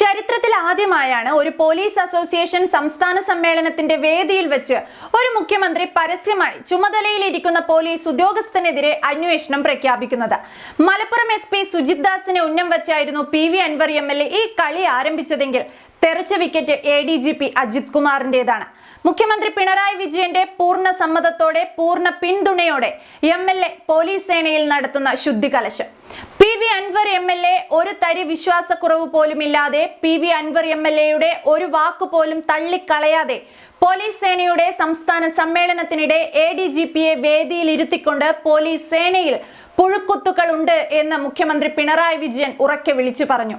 ചരിത്രത്തിൽ ആദ്യമായാണ് ഒരു പോലീസ് അസോസിയേഷൻ സംസ്ഥാന സമ്മേളനത്തിന്റെ വേദിയിൽ വെച്ച് ഒരു മുഖ്യമന്ത്രി പരസ്യമായി ചുമതലയിലിരിക്കുന്ന പോലീസ് ഉദ്യോഗസ്ഥനെതിരെ അന്വേഷണം പ്രഖ്യാപിക്കുന്നത്. മലപ്പുറം എസ് പി സുജിത് ദാസിനെ ഉന്നം വെച്ചായിരുന്നു P V Anvar M L A ഈ കളി ആരംഭിച്ചതെങ്കിൽ തെറിച്ച wicket A D G P Ajith കുമാറിന്റേതാണ്. മുഖ്യമന്ത്രി പിണറായി വിജയന്റെ പൂർണ സമ്മതത്തോടെ പൂർണ പിന്തുണയോടെ എം എൽ എ പോലീസ് സേനയിൽ നടത്തുന്ന ശുദ്ധികലശം. P V Anvar M L A ഒരു തരി വിശ്വാസക്കുറവ് പോലും ഇല്ലാതെ P V Anvar M L എയുടെ ഒരു വാക്ക് പോലും തള്ളിക്കളയാതെ പോലീസ് സേനയുടെ സംസ്ഥാന സമ്മേളനത്തിനിടെ എ ഡി ജി പിയെ വേദിയിൽ ഇരുത്തിക്കൊണ്ട് പോലീസ് സേനയിൽ പുഴുക്കുത്തുകൾ ഉണ്ട് എന്ന് മുഖ്യമന്ത്രി പിണറായി വിജയൻ ഉറക്കെ വിളിച്ചു പറഞ്ഞു.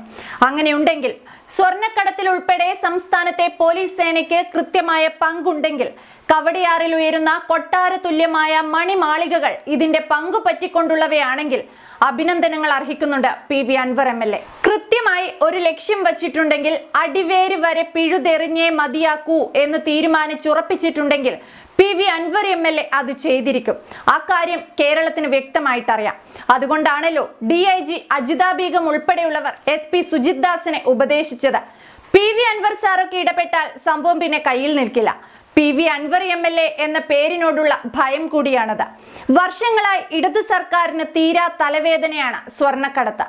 അങ്ങനെയുണ്ടെങ്കിൽ സ്വർണക്കടത്തിൽ ഉൾപ്പെടെ സംസ്ഥാനത്തെ പോലീസ് സേനയ്ക്ക് കൃത്യമായ പങ്കുണ്ടെങ്കിൽ കവടിയാറിൽ ഉയരുന്ന കൊട്ടാര തുല്യമായ മണിമാളികകൾ ഇതിന്റെ പങ്കു പറ്റിക്കൊണ്ടുള്ളവയാണെങ്കിൽ അഭിനന്ദനങ്ങൾ അർഹിക്കുന്നുണ്ട് P V Anvar M L A. കൃത്യമായി ഒരു ലക്ഷ്യം വച്ചിട്ടുണ്ടെങ്കിൽ അടിവേര് വരെ പിഴുതെറിഞ്ഞേ മതിയാക്കൂ എന്ന് തീരുമാനിച്ചുറപ്പിച്ചിട്ടുണ്ടെങ്കിൽ P V Anvar M L A അത് ചെയ്തിരിക്കും. ആ കാര്യം കേരളത്തിന് വ്യക്തമായിട്ടറിയാം. അതുകൊണ്ടാണല്ലോ D I G Ajitha Begum ഉൾപ്പെടെയുള്ളവർ എസ് പി സുജിത് ദാസിനെ ഉപദേശിച്ചത്. പി വി അൻവർ സാറൊക്കെ ഇടപെട്ടാൽ സംഭവം പിന്നെ കയ്യിൽ നിൽക്കില്ല. P V Anvar M L A എന്ന പേരിനോടുള്ള ഭയം കൂടിയാണത്. വർഷങ്ങളായി ഇടതു സർക്കാരിന് തീരാ തലവേദനയാണ് സ്വർണക്കടത്ത്.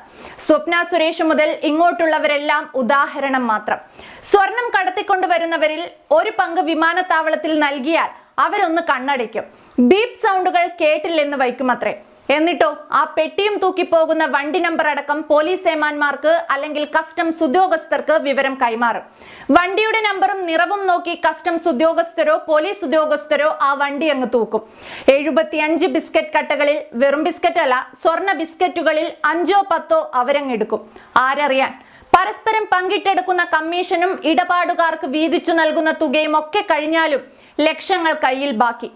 സ്വപ്ന സുരേഷ് മുതൽ ഇങ്ങോട്ടുള്ളവരെല്ലാം ഉദാഹരണം മാത്രം. സ്വർണം കടത്തിക്കൊണ്ടുവരുന്നവരിൽ ഒരു പങ്ക് വിമാനത്താവളത്തിൽ നൽകിയാൽ അവരൊന്ന് കണ്ണടയ്ക്കും. ബീപ് സൗണ്ടുകൾ കേട്ടില്ലെന്ന് വയ്ക്കുമത്രേ എന്നിട്ടോ ആ പെട്ടിയും തൂക്കി പോകുന്ന വണ്ടി നമ്പർ അടക്കം പോലീസ് ഏമാന്മാർക്ക് അല്ലെങ്കിൽ കസ്റ്റംസ് ഉദ്യോഗസ്ഥർക്ക് വിവരം കൈമാറും. വണ്ടിയുടെ നമ്പറും നിറവും നോക്കി കസ്റ്റംസ് ഉദ്യോഗസ്ഥരോ പോലീസ് ഉദ്യോഗസ്ഥരോ ആ വണ്ടി അങ്ങ് തൂക്കും. എഴുപത്തിയഞ്ച് ബിസ്ക്കറ്റ് കട്ടകളിൽ വെറും ബിസ്ക്കറ്റ് അല്ല സ്വർണ ബിസ്ക്കറ്റുകളിൽ അഞ്ചോ പത്തോ അവരങ്ങെടുക്കും ആരറിയാൻ? പരസ്പരം പങ്കിട്ടെടുക്കുന്ന കമ്മീഷനും ഇടപാടുകാർക്ക് വീതിച്ചു നൽകുന്ന തുകയും ഒക്കെ കഴിഞ്ഞാലും ലക്ഷങ്ങൾ കയ്യിൽ ബാക്കി.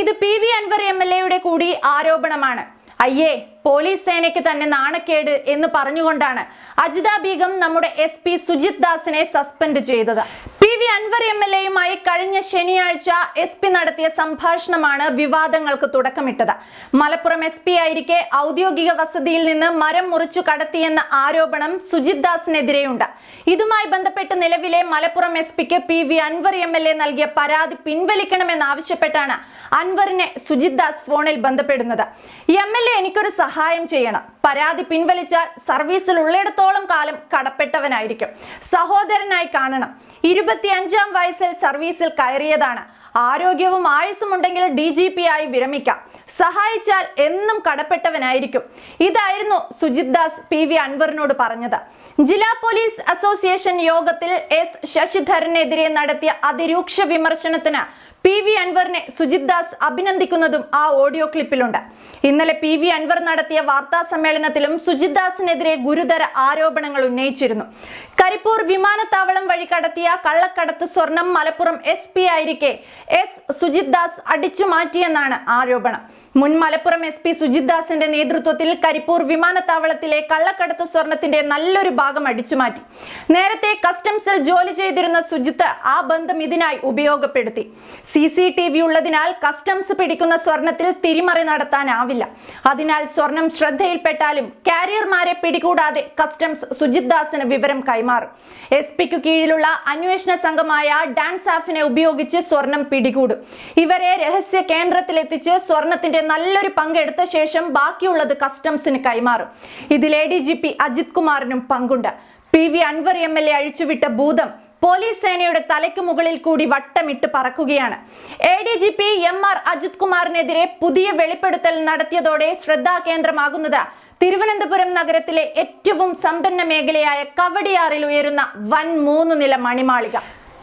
ഇത് P V Anvar M L എയുടെ കൂടി ആരോപണമാണ്. അയ്യേ പോലീസ് സേനയ്ക്ക് തന്നെ നാണക്കേട് എന്ന് പറഞ്ഞുകൊണ്ടാണ് അജിത ബീഗം നമ്മുടെ എസ് പി സുജിത് ദാസിനെ സസ്പെൻഡ് ചെയ്തത്. P V Anvar M L എയുമായി കഴിഞ്ഞ ശനിയാഴ്ച എസ് പി നടത്തിയ സംഭാഷണമാണ് വിവാദങ്ങൾക്ക് തുടക്കമിട്ടത്. മലപ്പുറം എസ് പി ആയിരിക്കെ ഔദ്യോഗിക വസതിയിൽ നിന്ന് മരം മുറിച്ചു കടത്തിയെന്ന ആരോപണം സുജിത് ദാസിനെതിരെയുണ്ട്. ഇതുമായി ബന്ധപ്പെട്ട് നിലവിലെ Malappuram S pick P V Anvar M L A നൽകിയ പരാതി പിൻവലിക്കണമെന്നാവശ്യപ്പെട്ടാണ് അൻവറിനെ സുജിത് ദാസ് ഫോണിൽ ബന്ധപ്പെടുന്നത്. എം എൽ എ എനിക്കൊരു സഹായം ചെയ്യണം. പരാതി പിൻവലിച്ചാൽ സർവീസിൽ ഉള്ളിടത്തോളം കാലം കടപ്പെട്ടവനായിരിക്കും. സഹോദരനായി കാണണം. ഇരുപത്തിയഞ്ചാം വയസ്സിൽ സർവീസിൽ കയറിയതാണ്. ആരോഗ്യവും ആയുസ്സും ഉണ്ടെങ്കിൽ ഡി ജി പി ആയി വിരമിക്കാം. സഹായിച്ചാൽ എന്നും കടപ്പെട്ടവനായിരിക്കും. ഇതായിരുന്നു സുജിത് ദാസ് പി വി അൻവറിനോട് പറഞ്ഞത്. ജില്ലാ പോലീസ് അസോസിയേഷൻ യോഗത്തിൽ എസ് ശശിധരനെതിരെ നടത്തിയ അതിരൂക്ഷ വിമർശനത്തിന് പി വി അൻവറിനെ സുജിത് ദാസ് അഭിനന്ദിക്കുന്നതും ആ ഓഡിയോ ക്ലിപ്പിലുണ്ട്. ഇന്നലെ പി വി അൻവർ നടത്തിയ വാർത്താ സമ്മേളനത്തിലും സുജിത് ദാസിനെതിരെ ഗുരുതര ആരോപണങ്ങൾ ഉന്നയിച്ചിരുന്നു. കരിപ്പൂർ വിമാനത്താവളം വഴി കടത്തിയ കള്ളക്കടത്ത് സ്വർണം മലപ്പുറം എസ് പി ആയിരിക്കെ എസ് സുജിത് ദാസ് അടിച്ചു മാറ്റിയെന്നാണ് ആരോപണം. മുൻ മലപ്പുറം എസ് പി സുജിത് ദാസിന്റെ നേതൃത്വത്തിൽ കരിപ്പൂർ വിമാനത്താവളത്തിലെ കള്ളക്കടത്ത് സ്വർണത്തിന്റെ നല്ലൊരു ഭാഗം അടിച്ചുമാറ്റി നേരത്തെ കസ്റ്റംസിൽ ജോലി ചെയ്തിരുന്ന സുജിത്ത് ആ ബന്ധം ഇതിനായി ഉപയോഗപ്പെടുത്തി. സി സി ടി വി ഉള്ളതിനാൽ കസ്റ്റംസ് പിടിക്കുന്ന സ്വർണത്തിൽ തിരിമറി നടത്താനാവില്ല. അതിനാൽ സ്വർണം ശ്രദ്ധയിൽപ്പെട്ടാലും കാരിയർമാരെ പിടികൂടാതെ കസ്റ്റംസ് സുജിത് ദാസിന് വിവരം കൈമാറും. എസ് പിക്കു കീഴിലുള്ള അന്വേഷണ സംഘമായ ഡാൻസാഫിനെ ഉപയോഗിച്ച് സ്വർണം പിടികൂടും. ഇവരെ രഹസ്യ കേന്ദ്രത്തിലെത്തിച്ച് സ്വർണത്തിന്റെ നല്ലൊരു പങ്കെടുത്ത ശേഷം ബാക്കിയുള്ളത് കസ്റ്റംസിന് കൈമാറും. ഇതിൽ A D G P Ajith കുമാറിനും പങ്കുണ്ട്. P V Anvar M L A അഴിച്ചുവിട്ട ഭൂതം പോലീസ് സേനയുടെ തലയ്ക്ക് മുകളിൽ കൂടി വട്ടമിട്ട് പറക്കുകയാണ്. A D G P M R Ajith കുമാറിനെതിരെ പുതിയ വെളിപ്പെടുത്തൽ നടത്തിയതോടെ ശ്രദ്ധാകേന്ദ്രമാകുന്നത് തിരുവനന്തപുരം നഗരത്തിലെ ഏറ്റവും സമ്പന്ന മേഖലയായ കവടിയാറിൽ ഉയരുന്ന വൻ മൂന്ന് നില മണിമാളിക.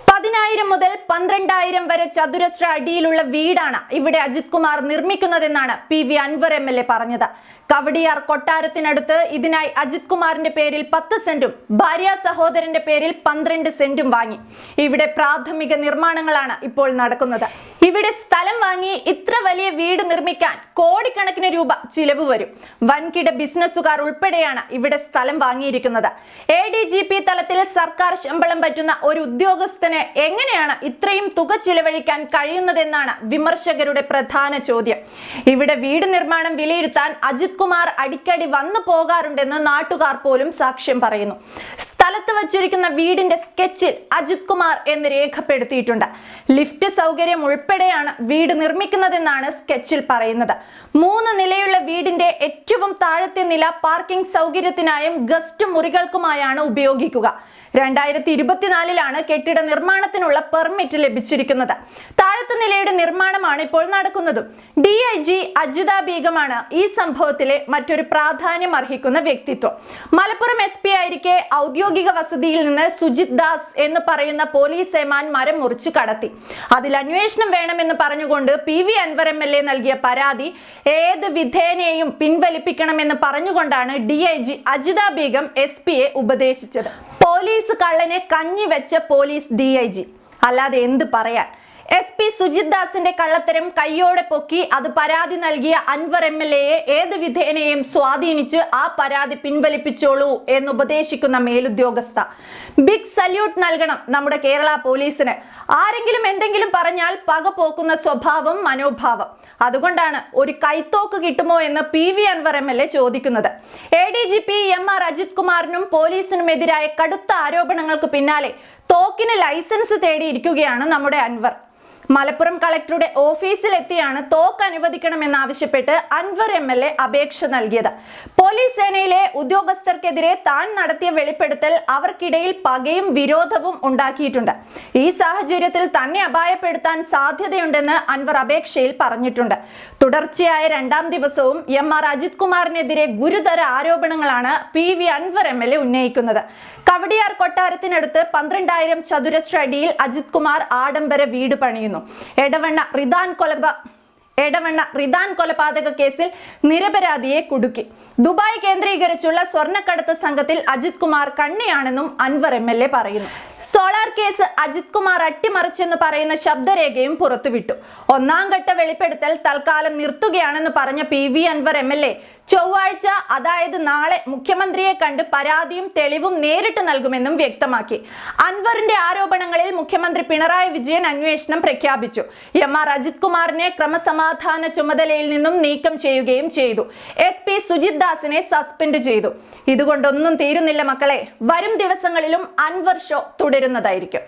പതിനായിരം മുതൽ പന്ത്രണ്ടായിരം വരെ ചതുരശ്ര അടിയിലുള്ള വീടാണ് ഇവിടെ Ajith Kumar നിർമ്മിക്കുന്നതെന്നാണ് P V Anvar M L A പറഞ്ഞത്. കവടിയാർ കൊട്ടാരത്തിനടുത്ത് ഇതിനായി അജിത് കുമാറിന്റെ പേരിൽ പത്ത് സെന്റും ഭാര്യ സഹോദരന്റെ പേരിൽ പന്ത്രണ്ട് സെന്റും വാങ്ങി. ഇവിടെ പ്രാഥമിക നിർമ്മാണങ്ങളാണ് ഇപ്പോൾ നടക്കുന്നത്. ഇവിടെ സ്ഥലം വാങ്ങി ഇത്ര വലിയ വീട് നിർമ്മിക്കാൻ കോടിക്കണക്കിന് രൂപ ചിലവ് വരും. വൻകിട ബിസിനസ്സുകാർ ഉൾപ്പെടെയാണ് ഇവിടെ സ്ഥലം വാങ്ങിയിരിക്കുന്നത്. എ ഡി ജി പി തലത്തിൽ സർക്കാർ ശമ്പളം പറ്റുന്ന ഒരു ഉദ്യോഗസ്ഥന് എങ്ങനെയാണ് ഇത്രയും തുക ചിലവഴിക്കാൻ കഴിയുന്നതെന്നാണ് വിമർശകരുടെ പ്രധാന ചോദ്യം. ഇവിടെ വീട് നിർമ്മാണം വിലയിരുത്താൻ അജിത് കുമാർ അടിക്കടി വന്നു പോകാറുണ്ടെന്ന് നാട്ടുകാർ പോലും സാക്ഷ്യം പറയുന്നു. സ്ഥലത്ത് വച്ചിരിക്കുന്ന വീടിന്റെ സ്കെച്ചിൽ അജിത് കുമാർ എന്ന് രേഖപ്പെടുത്തിയിട്ടുണ്ട്. ലിഫ്റ്റ് സൗകര്യം ഉൾപ്പെടെയാണ് വീട് നിർമ്മിക്കുന്നതെന്നാണ് സ്കെച്ചിൽ പറയുന്നത്. മൂന്ന് നിലയുള്ള വീടിന്റെ ഏറ്റവും താഴത്തെ നില പാർക്കിംഗ് സൗകര്യത്തിനായും ഗസ്റ്റ് മുറികൾക്കുമായാണ് ഉപയോഗിക്കുക. രണ്ടായിരത്തി ഇരുപത്തിനാലിലാണ് കെട്ടിട നിർമ്മാണത്തിനുള്ള പെർമിറ്റ് ലഭിച്ചിരിക്കുന്നത്. താഴത്തെ നിലയുടെ നിർമ്മാണമാണ് ഇപ്പോൾ നടക്കുന്നതും. ഡി ഐ ജി അജിത ബീഗമാണ് ഈ സംഭവത്തിലെ മറ്റൊരു പ്രാധാന്യം അർഹിക്കുന്ന വ്യക്തിത്വം. മലപ്പുറം എസ് പി ആയിരിക്കെ ഔദ്യോഗിക വസതിയിൽ നിന്ന് സുജിത് ദാസ് എന്ന് പറയുന്ന പോലീസ് ഏമാൻ മരം മുറിച്ച് കടത്തി. അതിൽ അന്വേഷണം വേണമെന്ന് പറഞ്ഞുകൊണ്ട് P V Anvar M L A നൽകിയ പരാതി ഏത് വിധേനയും പിൻവലിപ്പിക്കണമെന്ന് പറഞ്ഞുകൊണ്ടാണ് D I G Ajitha Begum S പിയെ ഉപദേശിച്ചത്. പോലീസ് കള്ളനെ കഞ്ഞി വെച്ച പോലീസ് ഡി ഐ ജി. അല്ലാതെ എന്ത് പറയാൻ? എസ് പി സുജിത് ദാസിന്റെ കള്ളത്തരം കയ്യോടെ പൊക്കി അത് പരാതി നൽകിയ അൻവർ എം എൽ എയെ ഏത് വിധേനയും സ്വാധീനിച്ച് ആ പരാതി പിൻവലിപ്പിച്ചോളൂ എന്ന് ഉപദേശിക്കുന്ന മേലുദ്യോഗസ്ഥ. ബിഗ് സല്യൂട്ട് നൽകണം നമ്മുടെ കേരള പോലീസിന്. ആരെങ്കിലും എന്തെങ്കിലും പറഞ്ഞാൽ പക പോക്കുന്ന സ്വഭാവം മനോഭാവം. അതുകൊണ്ടാണ് ഒരു കൈത്തോക്ക് കിട്ടുമോ എന്ന് P V Anvar M L A ചോദിക്കുന്നത്. A D G P M R Ajith കുമാറിനും പോലീസിനുമെതിരായ കടുത്ത ആരോപണങ്ങൾക്ക് പിന്നാലെ തോക്കിന് ലൈസൻസ് തേടിയിരിക്കുകയാണ് നമ്മുടെ അൻവർ. മലപ്പുറം കളക്ടറുടെ ഓഫീസിലെത്തിയാണ് തോക്ക് അനുവദിക്കണമെന്നാവശ്യപ്പെട്ട് അൻവർ എം എൽ എ അപേക്ഷ നൽകിയത്. പോലീസ് സേനയിലെ ഉദ്യോഗസ്ഥർക്കെതിരെ താൻ നടത്തിയ വെളിപ്പെടുത്തൽ അവർക്കിടയിൽ പകയും വിരോധവും ഉണ്ടാക്കിയിട്ടുണ്ട്. ഈ സാഹചര്യത്തിൽ തന്നെ അപായപ്പെടുത്താൻ സാധ്യതയുണ്ടെന്ന് അൻവർ അപേക്ഷയിൽ പറഞ്ഞിട്ടുണ്ട്. തുടർച്ചയായ രണ്ടാം ദിവസവും എം ആർ അജിത് കുമാറിനെതിരെ ഗുരുതര ആരോപണങ്ങളാണ് P V Anvar M L A ഉന്നയിക്കുന്നത്. കവടിയാർ കൊട്ടാരത്തിനടുത്ത് പന്ത്രണ്ടായിരം ചതുരശ്ര അടിയിൽ അജിത് കുമാർ ആഡംബര വീട് പണിയുന്നു. എടവണ്ണ റിദാൻ കൊലപ എടവണ്ണ റിദാൻ കൊലപാതക കേസിൽ നിരപരാധിയെ കുടുക്കി. ദുബായ് കേന്ദ്രീകരിച്ചുള്ള സ്വർണക്കടത്ത് സംഘത്തിൽ അജിത് കുമാർ കണ്ണിയാണെന്നും അൻവർ എ പറയുന്നു. സോളാർ കേസ് അജിത് കുമാർ അട്ടിമറിച്ചെന്ന് പറയുന്ന ശബ്ദരേഖയും പുറത്തുവിട്ടു. ഒന്നാം ഘട്ട വെളിപ്പെടുത്തൽ തൽക്കാലം നിർത്തുകയാണെന്ന് പറഞ്ഞ P V Anvar M L A ചൊവ്വാഴ്ച അതായത് നാളെ മുഖ്യമന്ത്രിയെ കണ്ട് പരാതിയും തെളിവും നേരിട്ട് നൽകുമെന്നും വ്യക്തമാക്കി. അൻവറിന്റെ ആരോപണങ്ങളിൽ മുഖ്യമന്ത്രി പിണറായി വിജയൻ അന്വേഷണം പ്രഖ്യാപിച്ചു. എം ആർ അജിത് കുമാറിനെ ക്രമസമാധാന ചുമതലയിൽ നിന്നും നീക്കം ചെയ്യുകയും ചെയ്തു. എസ് പി സുജിത് ദാസിനെ സസ്പെൻഡ് ചെയ്തു. ഇതുകൊണ്ടൊന്നും തീരുന്നില്ല മക്കളെ. വരും ദിവസങ്ങളിലും അൻവർ ഷോ തുടരുന്നതായിരിക്കും